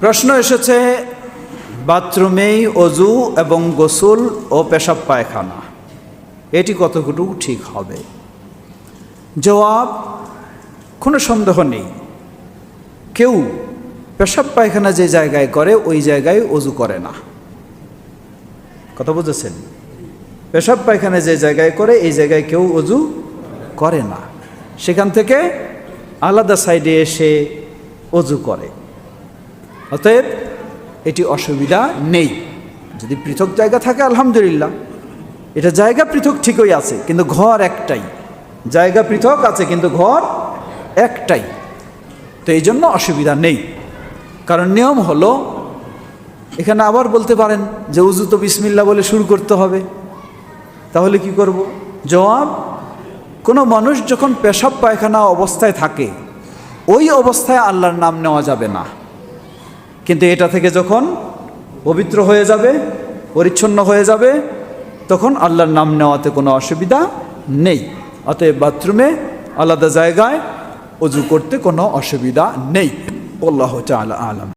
প্রশ্ন এসেছে, বাথরুমেই অজু এবং গোসল ও পেশাব পায়খানা, এটি কতটুকু ঠিক হবে? জবাব, কোনো সন্দেহ নেই। কেউ পেশাব পায়খানা যে জায়গায় করে, ওই জায়গায় অজু করে না। কথা বুঝেছেন? পেশাব পায়খানা যে জায়গায় করে, এই জায়গায় কেউ অজু করে না। সেখান থেকে আলাদা সাইডে এসে অজু করে। অতএব এটি অসুবিধা নেই। যদি পৃথক জায়গা থাকে, আলহামদুলিল্লাহ। এটা জায়গা পৃথক ঠিকই আছে, কিন্তু ঘর একটাই। জায়গা পৃথক আছে, কিন্তু ঘর একটাই। তো এই জন্য অসুবিধা নেই। কারণ নিয়ম হলো, এখানে আবার বলতে পারেন যে উজু তো বিসমিল্লা বলে শুরু করতে হবে। তাহলে কি করব? জবাব, কোনো মানুষ যখন পেশাব পায়খানা অবস্থায় থাকে, ওই অবস্থায় আল্লাহর নাম নেওয়া যাবে না। কিন্তু এটা থেকে যখন পবিত্র হয়ে যাবে, পরিচ্ছন্ন হয়ে যাবে, তখন আল্লাহর নাম নেওয়াতে কোনো অসুবিধা নেই। অতএব বাথরুমে আলাদা জায়গায় অজু করতে কোনো অসুবিধা নেই। আল্লাহ আলম।